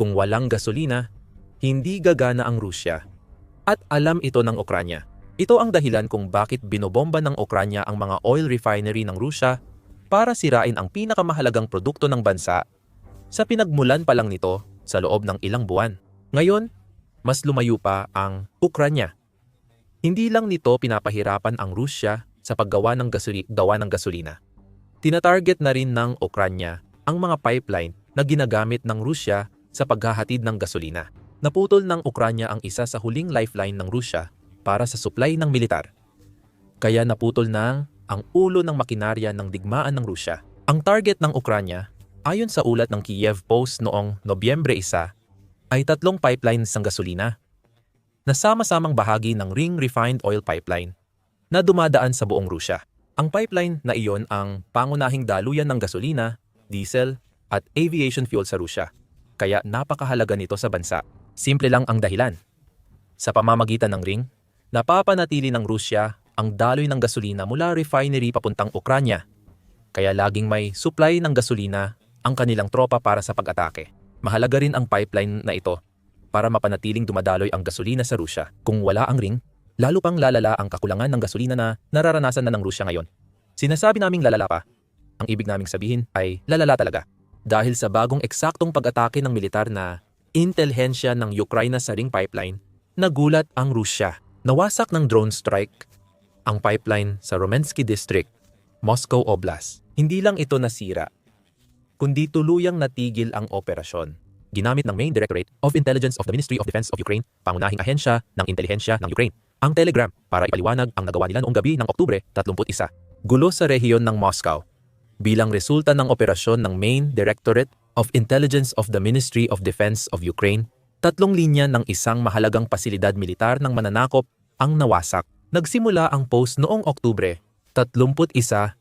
Kung walang gasolina, hindi gagana ang Rusya. At alam ito ng Ukranya. Ito ang dahilan kung bakit binobomba ng Ukranya ang mga oil refinery ng Rusya para sirain ang pinakamahalagang produkto ng bansa sa pinagmulan pa lang nito sa loob ng ilang buwan. Ngayon, mas lumayo pa ang Ukranya. Hindi lang nito pinapahirapan ang Rusya sa paggawa ng, gasoli- gawa ng gasolina. Tinatarget na rin ng Ukranya ang mga pipeline na ginagamit ng Rusya sa paghahatid ng gasolina. Naputol ng Ukranya ang isa sa huling lifeline ng Rusya para sa supply ng militar. Kaya naputol ng ang ulo ng makinarya ng digmaan ng Rusya. Ang target ng Ukranya, ayon sa ulat ng Kiev Post noong Nobyembre 1, ay tatlong pipelines ng gasolina na sama-samang bahagi ng Ring Refined Oil Pipeline na dumadaan sa buong Rusya. Ang pipeline na iyon ang pangunahing daluyan ng gasolina, diesel, at aviation fuel sa Rusya. Kaya napakahalaga nito sa bansa. Simple lang ang dahilan. Sa pamamagitan ng ring, napapanatili ng Rusya ang daloy ng gasolina mula refinery papuntang Ukranya. Kaya laging may supply ng gasolina ang kanilang tropa para sa pag-atake. Mahalaga rin ang pipeline na ito para mapanatiling dumadaloy ang gasolina sa Rusya. Kung wala ang ring, lalo pang lalala ang kakulangan ng gasolina na nararanasan na ng Rusya ngayon. Sinasabi naming lalala pa, ang ibig naming sabihin ay lalala talaga. Dahil sa bagong eksaktong pag-atake ng militar na intelihensya ng Ukraine sa ring pipeline, nagulat ang Rusya. Nawasak ng drone strike ang pipeline sa Romensky District, Moscow Oblast. Hindi lang ito nasira, kundi tuluyang natigil ang operasyon. Ginamit ng Main Directorate of Intelligence of the Ministry of Defense of Ukraine, pangunahing ahensya ng intelihensya ng Ukraine, ang Telegram para ipaliwanag ang nagawa nila noong gabi ng Oktubre 31. Gulo sa rehiyon ng Moscow. Bilang resulta ng operasyon ng Main Directorate of Intelligence of the Ministry of Defense of Ukraine, tatlong linya ng isang mahalagang pasilidad militar ng mananakop ang nawasak. Nagsimula ang post noong Oktubre 31, 2000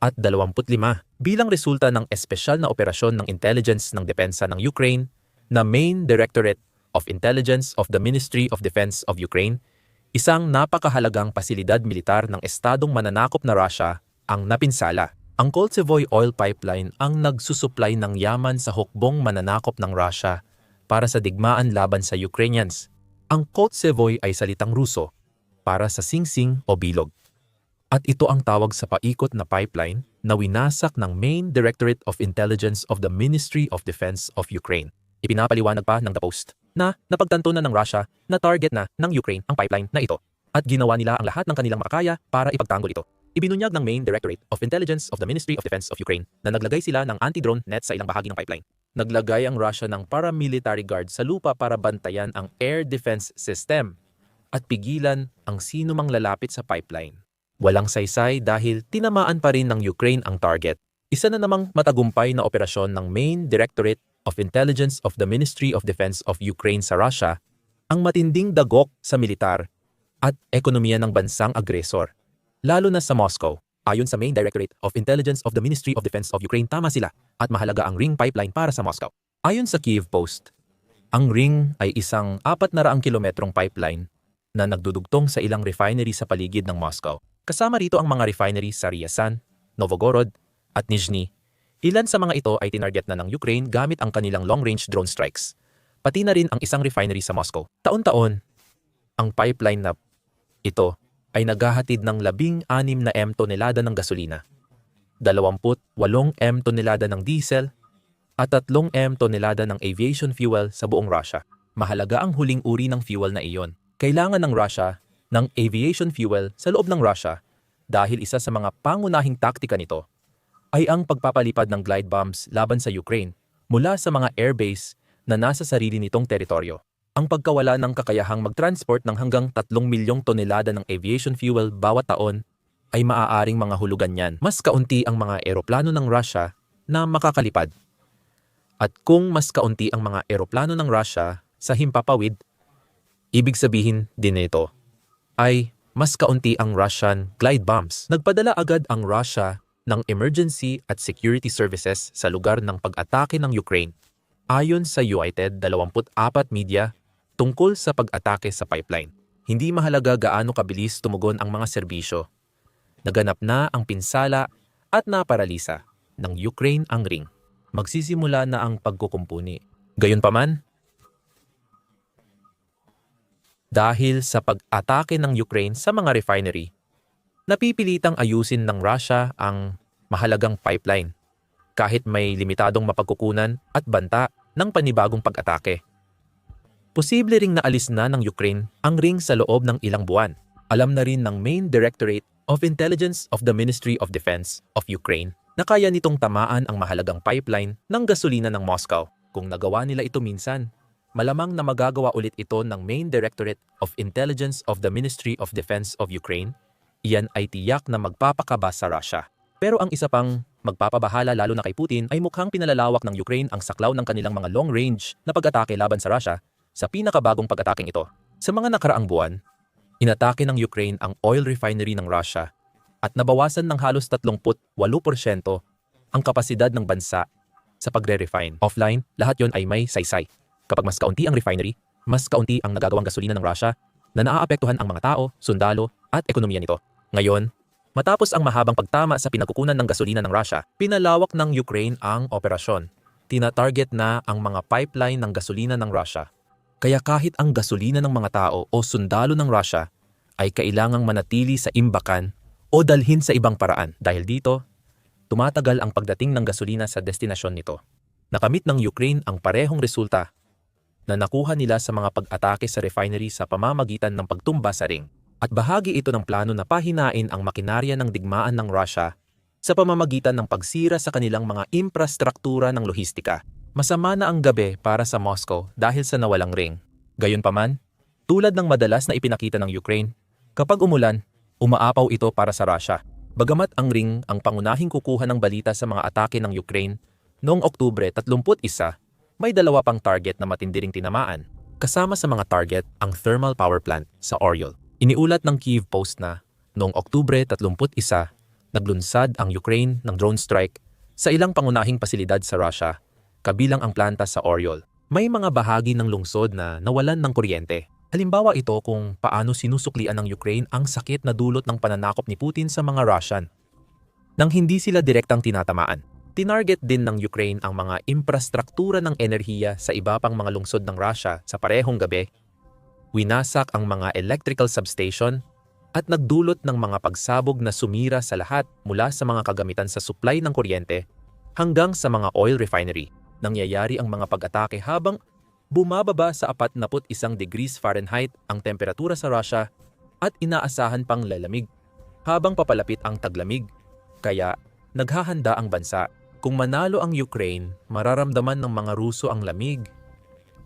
at 25 bilang resulta ng espesyal na operasyon ng intelligence ng depensa ng Ukraine na Main Directorate of Intelligence of the Ministry of Defense of Ukraine, isang napakahalagang pasilidad militar ng estadong mananakop na Russia ang napinsala. Ang Koltsevoy oil pipeline ang nagsusupply ng yaman sa hukbong mananakop ng Russia para sa digmaan laban sa Ukrainians. Ang Koltsevoy ay salitang Ruso para sa singsing o bilog. At ito ang tawag sa paikot na pipeline na winasak ng Main Directorate of Intelligence of the Ministry of Defense of Ukraine. Ipinapaliwanag pa ng The Post na napagtanto na ng Russia na target na ng Ukraine ang pipeline na ito at ginawa nila ang lahat ng kanilang makakaya para ipagtanggol ito. Ibinunyag ng Main Directorate of Intelligence of the Ministry of Defense of Ukraine na naglagay sila ng anti-drone net sa ilang bahagi ng pipeline. Naglagay ang Russia ng paramilitary guard sa lupa para bantayan ang air defense system at pigilan ang sino mang lalapit sa pipeline. Walang saysay dahil tinamaan pa rin ng Ukraine ang target. Isa na namang matagumpay na operasyon ng Main Directorate of Intelligence of the Ministry of Defense of Ukraine sa Russia ang matinding dagok sa militar at ekonomiya ng bansang agresor, lalo na sa Moscow. Ayon sa Main Directorate of Intelligence of the Ministry of Defense of Ukraine, tama sila at mahalaga ang ring pipeline para sa Moscow. Ayon sa Kiev Post, ang ring ay isang 400 kilometrong pipeline na nagdudugtong sa ilang refinery sa paligid ng Moscow. Kasama rito ang mga refinery sa Ryazan, Novgorod at Nizhny. Ilan sa mga ito ay tinarget na ng Ukraine gamit ang kanilang long-range drone strikes. Pati na rin ang isang refinery sa Moscow. Taon-taon, ang pipeline na ito ay naghahatid ng 16 na M tonelada ng gasolina, 28 M tonelada ng diesel, at 3 M tonelada ng aviation fuel sa buong Russia. Mahalaga ang huling uri ng fuel na iyon. Kailangan ng Russia ng aviation fuel sa loob ng Russia dahil isa sa mga pangunahing taktika nito ay ang pagpapalipad ng glide bombs laban sa Ukraine mula sa mga airbase na nasa sarili nitong teritoryo. Ang pagkawala ng kakayahang mag-transport ng hanggang 3 milyong tonelada ng aviation fuel bawat taon ay maaaring mga hulugan niyan. Mas kaunti ang mga eroplano ng Russia na makakalipad. At kung mas kaunti ang mga eroplano ng Russia sa himpapawid, ibig sabihin din nito ay mas kaunti ang Russian glide bombs. Nagpadala agad ang Russia ng emergency at security services sa lugar ng pag-atake ng Ukraine. Ayon sa United 24 media tungkol sa pag-atake sa pipeline. Hindi mahalaga gaano kabilis tumugon ang mga serbisyo. Naganap na ang pinsala at naparalisa ng Ukraine ang ring. magsisimula na ang pagkukumpuni. Gayunpaman, dahil sa pag-atake ng Ukraine sa mga refinery, napipilitang ayusin ng Russia ang mahalagang pipeline kahit may limitadong mapagkukunan at banta ng panibagong pag-atake. Posible ring naalis na ng Ukraine ang ring sa loob ng ilang buwan. Alam na rin ng Main Directorate of Intelligence of the Ministry of Defense of Ukraine na kaya nitong tamaan ang mahalagang pipeline ng gasolina ng Moscow. Kung nagawa nila ito minsan, malamang na magagawa ulit ito ng Main Directorate of Intelligence of the Ministry of Defense of Ukraine. Iyan ay tiyak na magpapakaba sa Russia. Pero ang isa pang magpapabahala lalo na kay Putin ay mukhang pinalalawak ng Ukraine ang saklaw ng kanilang mga long-range na pag-atake laban sa Russia sa pinakabagong pag-ataking ito. Sa mga nakaraang buwan, inatake ng Ukraine ang oil refinery ng Russia at nabawasan ng halos 38% ang kapasidad ng bansa sa pagre-refine. Offline, lahat yon ay may saysay. Kapag mas kaunti ang refinery, mas kaunti ang nagagawang gasolina ng Russia na naaapektuhan ang mga tao, sundalo at ekonomiya nito. Ngayon, matapos ang mahabang pagtama sa pinagkukunan ng gasolina ng Russia, pinalawak ng Ukraine ang operasyon. Tina-target na ang mga pipeline ng gasolina ng Russia kaya kahit ang gasolina ng mga tao o sundalo ng Russia ay kailangang manatili sa imbakan o dalhin sa ibang paraan dahil dito, tumatagal ang pagdating ng gasolina sa destinasyon nito. Nakamit ng Ukraine ang parehong resulta na nakuha nila sa mga pag-atake sa refinery sa pamamagitan ng pagtumba sa ring. At bahagi ito ng plano na pahinain ang makinarya ng digmaan ng Russia sa pamamagitan ng pagsira sa kanilang mga infrastruktura ng lohistika Masama na ang gabi para sa Moscow dahil sa nawalang ring. Gayunpaman, tulad ng madalas na ipinakita ng Ukraine, kapag umulan, umaapaw ito para sa Russia. Bagamat ang ring ang pangunahing kukuha ng balita sa mga atake ng Ukraine, noong Oktubre 31, may dalawa pang target na matindiring tinamaan. Kasama sa mga target ang thermal power plant sa Oriol. Iniulat ng Kiev Post na noong Oktubre 31, naglunsad ang Ukraine ng drone strike sa ilang pangunahing pasilidad sa Russia kabilang ang planta sa Oriol. May mga bahagi ng lungsod na nawalan ng kuryente. Halimbawa ito kung paano sinusuklian ng Ukraine ang sakit na dulot ng pananakop ni Putin sa mga Russian. Nang hindi sila direktang tinatamaan, tinarget din ng Ukraine ang mga infrastruktura ng enerhiya sa iba pang mga lungsod ng Russia sa parehong gabi. Winasak ang mga electrical substation at nagdulot ng mga pagsabog na sumira sa lahat mula sa mga kagamitan sa supply ng kuryente hanggang sa mga oil refinery nangyayari ang mga pag-atake habang bumababa sa 41 degrees Fahrenheit ang temperatura sa Russia at inaasahan pang lalamig habang papalapit ang taglamig. Kaya naghahanda ang bansa. Kung manalo ang Ukraine, mararamdaman ng mga Ruso ang lamig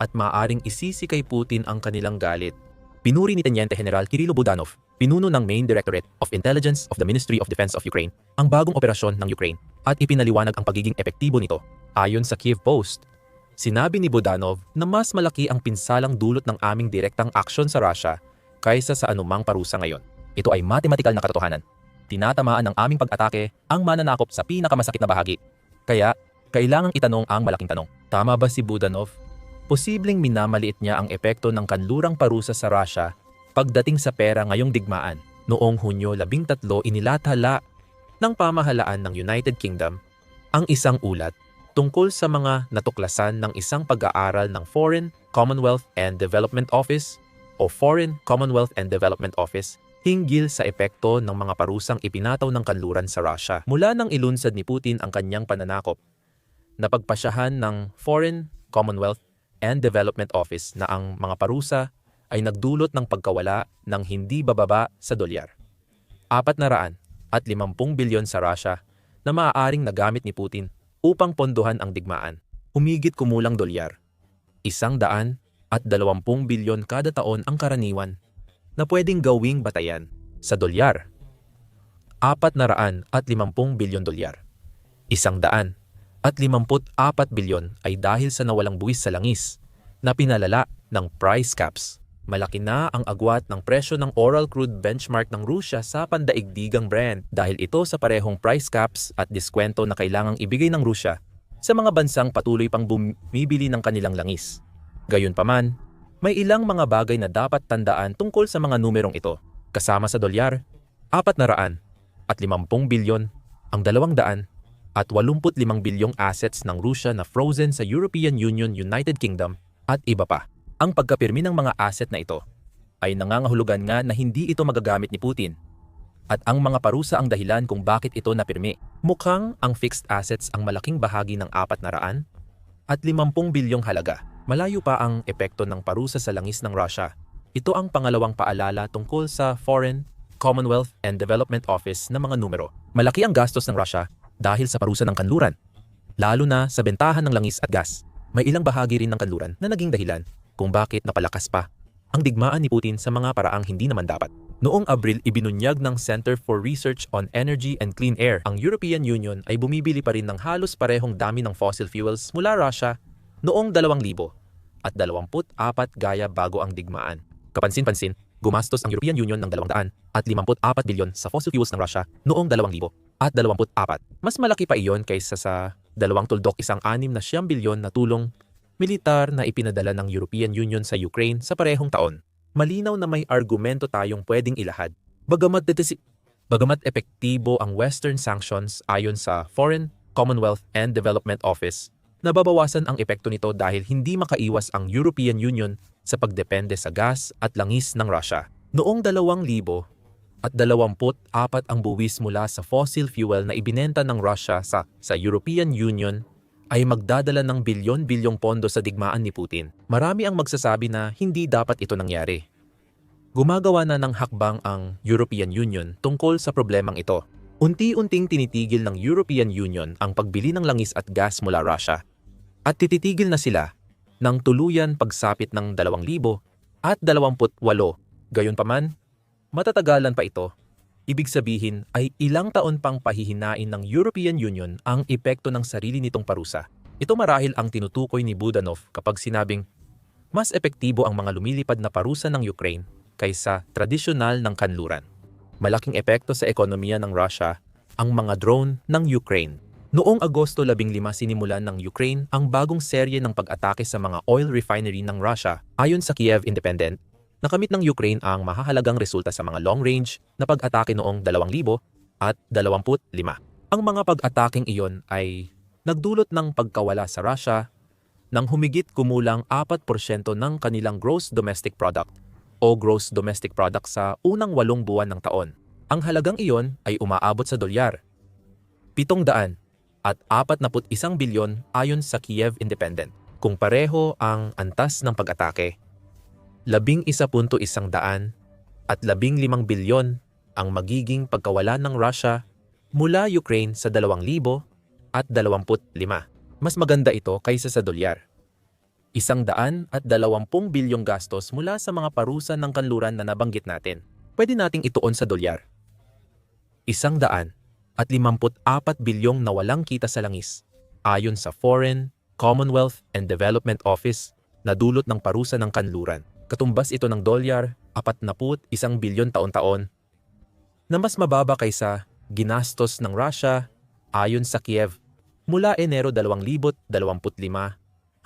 at maaring isisi kay Putin ang kanilang galit. Pinuri ni Teniente General Kirilo Budanov, pinuno ng Main Directorate of Intelligence of the Ministry of Defense of Ukraine, ang bagong operasyon ng Ukraine at ipinaliwanag ang pagiging epektibo nito Ayon sa Kiev Post, sinabi ni Budanov na mas malaki ang pinsalang dulot ng aming direktang aksyon sa Russia kaysa sa anumang parusa ngayon. Ito ay matematikal na katotohanan. Tinatamaan ng aming pag-atake ang mananakop sa pinakamasakit na bahagi. Kaya, kailangang itanong ang malaking tanong. Tama ba si Budanov? Posibleng minamaliit niya ang epekto ng kanlurang parusa sa Russia pagdating sa pera ngayong digmaan. Noong Hunyo 13 inilathala ng pamahalaan ng United Kingdom ang isang ulat tungkol sa mga natuklasan ng isang pag-aaral ng Foreign, Commonwealth and Development Office o Foreign, Commonwealth and Development Office hinggil sa epekto ng mga parusang ipinataw ng kanluran sa Russia. Mula nang ilunsad ni Putin ang kanyang pananakop, napagpasyahan ng Foreign, Commonwealth and Development Office na ang mga parusa ay nagdulot ng pagkawala ng hindi bababa sa dolyar. Apat na raan at 50 bilyon sa Russia na maaaring nagamit ni Putin upang pondohan ang digmaan. Humigit kumulang dolyar. Isang daan at dalawampung bilyon kada taon ang karaniwan na pwedeng gawing batayan sa dolyar. Apat na raan at limampung bilyon dolyar. Isang daan at limamput apat bilyon ay dahil sa nawalang buwis sa langis na pinalala ng price caps. Malaki na ang agwat ng presyo ng oral crude benchmark ng Rusya sa pandaigdigang Brent dahil ito sa parehong price caps at diskwento na kailangang ibigay ng Rusya sa mga bansang patuloy pang bumibili ng kanilang langis. Gayunpaman, may ilang mga bagay na dapat tandaan tungkol sa mga numerong ito. Kasama sa dolyar, 400 at 50 bilyon ang 200 at 85 bilyong assets ng Rusya na frozen sa European Union, United Kingdom at iba pa. Ang pagkapirmi ng mga asset na ito ay nangangahulugan nga na hindi ito magagamit ni Putin. At ang mga parusa ang dahilan kung bakit ito napirmi. Mukhang ang fixed assets ang malaking bahagi ng apat na raan at 50 bilyong halaga. Malayo pa ang epekto ng parusa sa langis ng Russia. Ito ang pangalawang paalala tungkol sa Foreign, Commonwealth and Development Office na mga numero. Malaki ang gastos ng Russia dahil sa parusa ng kanluran, lalo na sa bentahan ng langis at gas. May ilang bahagi rin ng kanluran na naging dahilan kung bakit napalakas pa ang digmaan ni Putin sa mga paraang hindi naman dapat. Noong Abril, ibinunyag ng Center for Research on Energy and Clean Air, ang European Union ay bumibili pa rin ng halos parehong dami ng fossil fuels mula Russia noong 2000 at 24 gaya bago ang digmaan. Kapansin-pansin, gumastos ang European Union ng 200 at 54 bilyon sa fossil fuels ng Russia noong 2000 at 24. Mas malaki pa iyon kaysa sa dalawang tuldok isang anim na siyam bilyon na tulong militar na ipinadala ng European Union sa Ukraine sa parehong taon. Malinaw na may argumento tayong pwedeng ilahad. Bagamat, bagamat epektibo ang Western sanctions ayon sa Foreign, Commonwealth and Development Office, nababawasan ang epekto nito dahil hindi makaiwas ang European Union sa pagdepende sa gas at langis ng Russia. Noong 2000 at 24 ang buwis mula sa fossil fuel na ibinenta ng Russia sa, sa European Union ay magdadala ng bilyon-bilyong pondo sa digmaan ni Putin. Marami ang magsasabi na hindi dapat ito nangyari. Gumagawa na ng hakbang ang European Union tungkol sa problemang ito. Unti-unting tinitigil ng European Union ang pagbili ng langis at gas mula Russia. At tititigil na sila ng tuluyan pagsapit ng 2,000 at 28. Gayunpaman, matatagalan pa ito. Ibig sabihin ay ilang taon pang pahihinain ng European Union ang epekto ng sarili nitong parusa. Ito marahil ang tinutukoy ni Budanov kapag sinabing mas epektibo ang mga lumilipad na parusa ng Ukraine kaysa tradisyonal ng kanluran. Malaking epekto sa ekonomiya ng Russia ang mga drone ng Ukraine. Noong Agosto 15 sinimulan ng Ukraine ang bagong serye ng pag-atake sa mga oil refinery ng Russia ayon sa Kiev Independent nakamit ng Ukraine ang mahahalagang resulta sa mga long-range na pag-atake noong 2000 at 25. Ang mga pag-ataking iyon ay nagdulot ng pagkawala sa Russia ng humigit kumulang 4% ng kanilang gross domestic product o gross domestic product sa unang walong buwan ng taon. Ang halagang iyon ay umaabot sa dolyar. 700 at 41 bilyon ayon sa Kiev Independent. Kung pareho ang antas ng pag-atake, 11.1 daan at 15 bilyon ang magiging pagkawala ng Russia mula Ukraine sa 2,000 at 25. Mas maganda ito kaysa sa dolyar. Isang daan at 20 bilyong gastos mula sa mga parusa ng kanluran na nabanggit natin. Pwede nating ituon sa dolyar. Isang daan at 54 bilyong nawalang kita sa langis ayon sa Foreign, Commonwealth and Development Office na dulot ng parusa ng kanluran. Katumbas ito ng dolyar, 41 bilyon taon-taon na mas mababa kaysa ginastos ng Russia ayon sa Kiev mula Enero 2025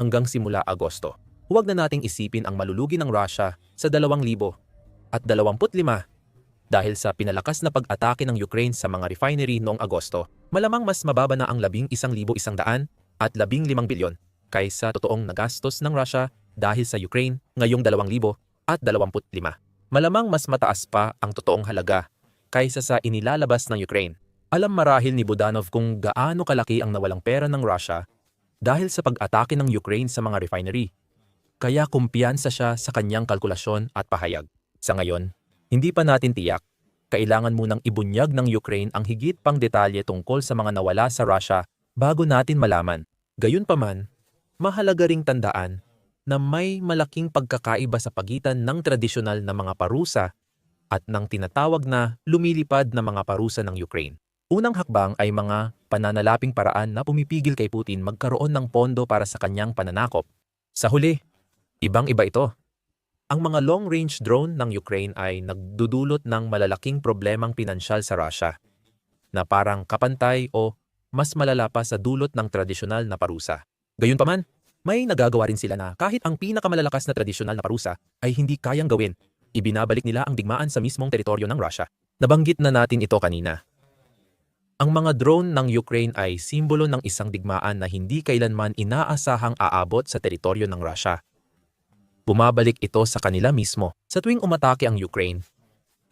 hanggang simula Agosto. Huwag na nating isipin ang malulugi ng Russia sa 2,000 at 25 dahil sa pinalakas na pag-atake ng Ukraine sa mga refinery noong Agosto, malamang mas mababa na ang 11,100 at 15 bilyon kaysa totoong nagastos ng Russia dahil sa Ukraine ngayong 2,000 at 25. Malamang mas mataas pa ang totoong halaga kaysa sa inilalabas ng Ukraine. Alam marahil ni Budanov kung gaano kalaki ang nawalang pera ng Russia dahil sa pag-atake ng Ukraine sa mga refinery. Kaya kumpiyansa siya sa kanyang kalkulasyon at pahayag. Sa ngayon, hindi pa natin tiyak. Kailangan munang ibunyag ng Ukraine ang higit pang detalye tungkol sa mga nawala sa Russia bago natin malaman. Gayunpaman, mahalaga ring tandaan na may malaking pagkakaiba sa pagitan ng tradisyonal na mga parusa at ng tinatawag na lumilipad na mga parusa ng Ukraine. Unang hakbang ay mga pananalaping paraan na pumipigil kay Putin magkaroon ng pondo para sa kanyang pananakop. Sa huli, ibang-iba ito. Ang mga long-range drone ng Ukraine ay nagdudulot ng malalaking problemang pinansyal sa Russia na parang kapantay o mas malala pa sa dulot ng tradisyonal na parusa. Gayunpaman, may nagagawa rin sila na kahit ang pinakamalalakas na tradisyonal na parusa ay hindi kayang gawin, ibinabalik nila ang digmaan sa mismong teritoryo ng Russia. Nabanggit na natin ito kanina. Ang mga drone ng Ukraine ay simbolo ng isang digmaan na hindi kailanman inaasahang aabot sa teritoryo ng Russia. Bumabalik ito sa kanila mismo. Sa tuwing umatake ang Ukraine,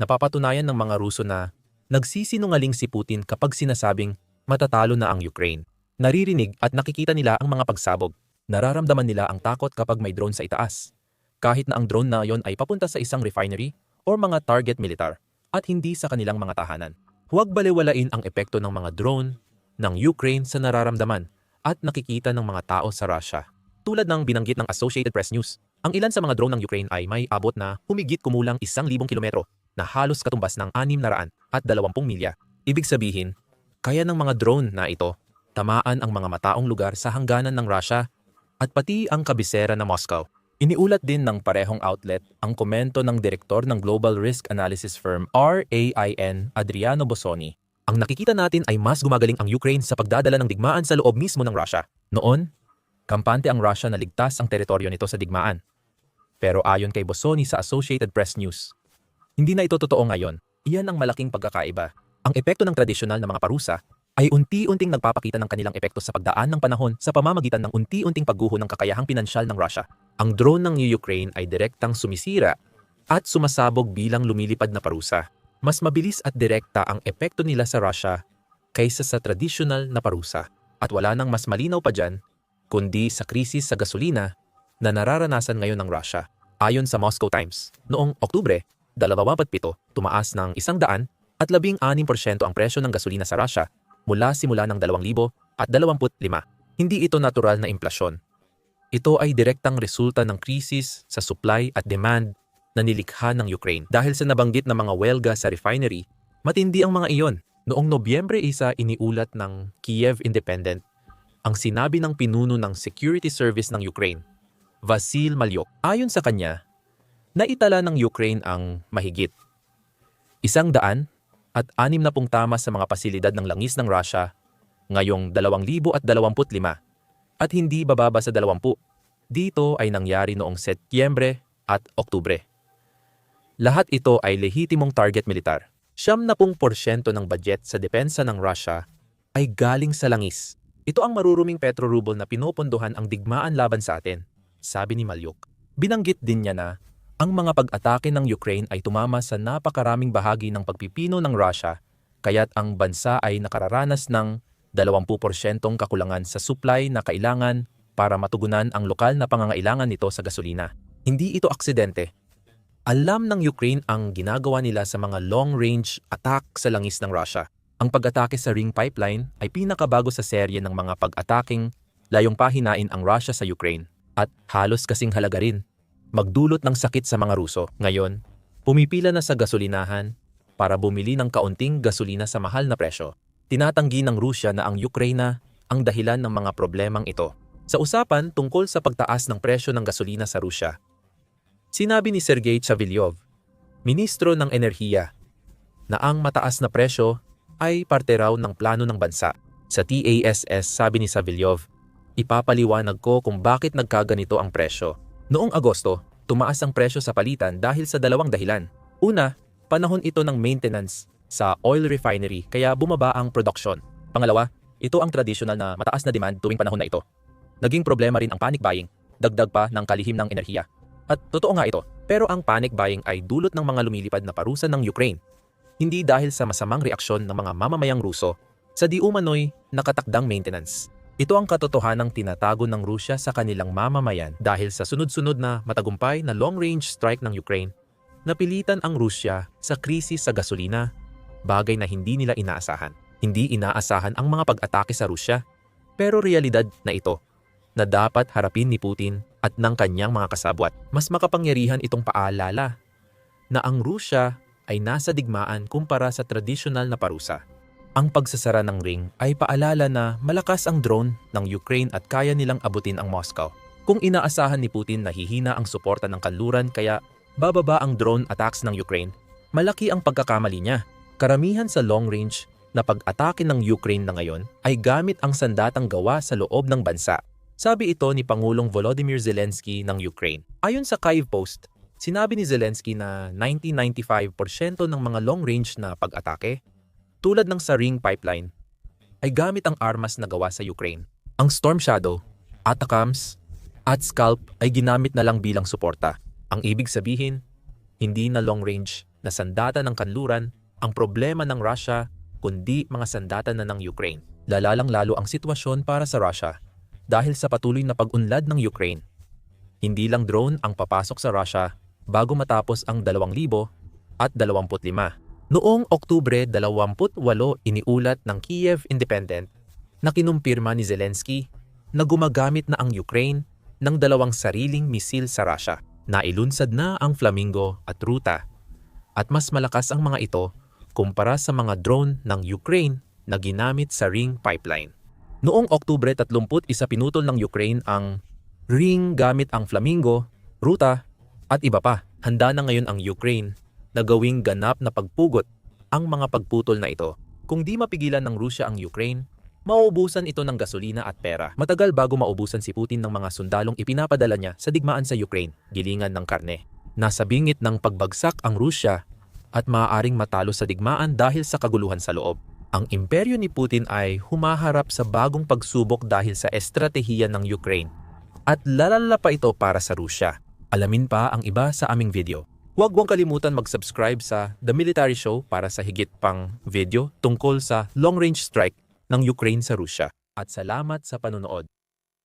napapatunayan ng mga Ruso na nagsisinungaling si Putin kapag sinasabing matatalo na ang Ukraine. Naririnig at nakikita nila ang mga pagsabog. Nararamdaman nila ang takot kapag may drone sa itaas. Kahit na ang drone na yon ay papunta sa isang refinery or mga target militar at hindi sa kanilang mga tahanan. Huwag balewalain ang epekto ng mga drone ng Ukraine sa nararamdaman at nakikita ng mga tao sa Russia. Tulad ng binanggit ng Associated Press News, ang ilan sa mga drone ng Ukraine ay may abot na humigit kumulang isang libong kilometro na halos katumbas ng 600 at 20 milya. Ibig sabihin, kaya ng mga drone na ito tamaan ang mga mataong lugar sa hangganan ng Russia at pati ang kabisera na Moscow. Iniulat din ng parehong outlet ang komento ng direktor ng global risk analysis firm RAIN, Adriano Bossoni. Ang nakikita natin ay mas gumagaling ang Ukraine sa pagdadala ng digmaan sa loob mismo ng Russia. Noon, kampante ang Russia na ligtas ang teritoryo nito sa digmaan. Pero ayon kay Bossoni sa Associated Press News, hindi na ito totoo ngayon. Iyan ang malaking pagkakaiba. Ang epekto ng tradisyonal na mga parusa ay unti-unting nagpapakita ng kanilang epekto sa pagdaan ng panahon sa pamamagitan ng unti-unting pagguho ng kakayahang pinansyal ng Russia. Ang drone ng Ukraine ay direktang sumisira at sumasabog bilang lumilipad na parusa. Mas mabilis at direkta ang epekto nila sa Russia kaysa sa tradisyonal na parusa. At wala nang mas malinaw pa dyan, kundi sa krisis sa gasolina na nararanasan ngayon ng Russia. Ayon sa Moscow Times, noong Oktubre, 27 tumaas ng 100 at 16% ang presyo ng gasolina sa Russia mula simula ng 2,000 at 25. Hindi ito natural na implasyon. Ito ay direktang resulta ng krisis sa supply at demand na nilikha ng Ukraine. Dahil sa nabanggit na mga welga sa refinery, matindi ang mga iyon. Noong Nobyembre isa iniulat ng Kiev Independent ang sinabi ng pinuno ng Security Service ng Ukraine, Vasil Malyok. Ayon sa kanya, naitala ng Ukraine ang mahigit isang daan at anim na pung tama sa mga pasilidad ng langis ng Russia ngayong 2025 at hindi bababa sa 20. Dito ay nangyari noong Setyembre at Oktubre. Lahat ito ay lehitimong target militar. Siyam na pung porsyento ng budget sa depensa ng Russia ay galing sa langis. Ito ang maruruming petro-ruble na pinopondohan ang digmaan laban sa atin, sabi ni Malyuk. Binanggit din niya na ang mga pag-atake ng Ukraine ay tumama sa napakaraming bahagi ng pagpipino ng Russia, kaya't ang bansa ay nakararanas ng 20% kakulangan sa supply na kailangan para matugunan ang lokal na pangangailangan nito sa gasolina. Hindi ito aksidente. Alam ng Ukraine ang ginagawa nila sa mga long-range attack sa langis ng Russia. Ang pag-atake sa ring pipeline ay pinakabago sa serye ng mga pag-ataking layong pahinain ang Russia sa Ukraine at halos kasing halaga rin magdulot ng sakit sa mga Ruso. Ngayon, pumipila na sa gasolinahan para bumili ng kaunting gasolina sa mahal na presyo. Tinatanggi ng Rusya na ang Ukraine ang dahilan ng mga problemang ito. Sa usapan tungkol sa pagtaas ng presyo ng gasolina sa Rusya, Sinabi ni Sergei Chavilyov, Ministro ng Enerhiya, na ang mataas na presyo ay parte raw ng plano ng bansa. Sa TASS sabi ni Savilyov, ipapaliwanag ko kung bakit nagkaganito ang presyo. Noong Agosto, tumaas ang presyo sa palitan dahil sa dalawang dahilan. Una, panahon ito ng maintenance sa oil refinery kaya bumaba ang production. Pangalawa, ito ang tradisyonal na mataas na demand tuwing panahon na ito. Naging problema rin ang panic buying, dagdag pa ng kalihim ng enerhiya. At totoo nga ito, pero ang panic buying ay dulot ng mga lumilipad na parusa ng Ukraine. Hindi dahil sa masamang reaksyon ng mga mamamayang Ruso sa di umano'y nakatakdang maintenance. Ito ang katotohanang tinatago ng Rusya sa kanilang mamamayan dahil sa sunod-sunod na matagumpay na long-range strike ng Ukraine. Napilitan ang Rusya sa krisis sa gasolina, bagay na hindi nila inaasahan. Hindi inaasahan ang mga pag-atake sa Rusya, pero realidad na ito na dapat harapin ni Putin at ng kanyang mga kasabwat. Mas makapangyarihan itong paalala na ang Rusya ay nasa digmaan kumpara sa tradisyonal na parusa. Ang pagsasara ng ring ay paalala na malakas ang drone ng Ukraine at kaya nilang abutin ang Moscow. Kung inaasahan ni Putin na hihina ang suporta ng kanluran kaya bababa ang drone attacks ng Ukraine, malaki ang pagkakamali niya. Karamihan sa long range na pag-atake ng Ukraine na ngayon ay gamit ang sandatang gawa sa loob ng bansa sabi ito ni Pangulong Volodymyr Zelensky ng Ukraine. Ayon sa Kyiv Post, sinabi ni Zelensky na 1995% ng mga long-range na pag-atake tulad ng Saring Pipeline, ay gamit ang armas na gawa sa Ukraine. Ang Storm Shadow, Atacams, at Scalp ay ginamit na lang bilang suporta. Ang ibig sabihin, hindi na long range na sandata ng kanluran ang problema ng Russia kundi mga sandata na ng Ukraine. Lalalang lalo ang sitwasyon para sa Russia dahil sa patuloy na pag-unlad ng Ukraine. Hindi lang drone ang papasok sa Russia bago matapos ang 2,000 at 25. Noong Oktubre 28 iniulat ng Kiev Independent na kinumpirma ni Zelensky na gumagamit na ang Ukraine ng dalawang sariling misil sa Russia. Nailunsad na ang Flamingo at Ruta at mas malakas ang mga ito kumpara sa mga drone ng Ukraine na ginamit sa Ring Pipeline. Noong Oktubre 30 isa pinutol ng Ukraine ang Ring gamit ang Flamingo, Ruta at iba pa. Handa na ngayon ang Ukraine na gawing ganap na pagpugot ang mga pagputol na ito. Kung di mapigilan ng Rusya ang Ukraine, mauubusan ito ng gasolina at pera. Matagal bago maubusan si Putin ng mga sundalong ipinapadala niya sa digmaan sa Ukraine, gilingan ng karne. Nasa bingit ng pagbagsak ang Rusya at maaaring matalo sa digmaan dahil sa kaguluhan sa loob. Ang imperyo ni Putin ay humaharap sa bagong pagsubok dahil sa estratehiya ng Ukraine at lalala pa ito para sa Rusya. Alamin pa ang iba sa aming video. Huwag huwag kalimutan mag-subscribe sa The Military Show para sa higit pang video tungkol sa long-range strike ng Ukraine sa Rusya. At salamat sa panonood.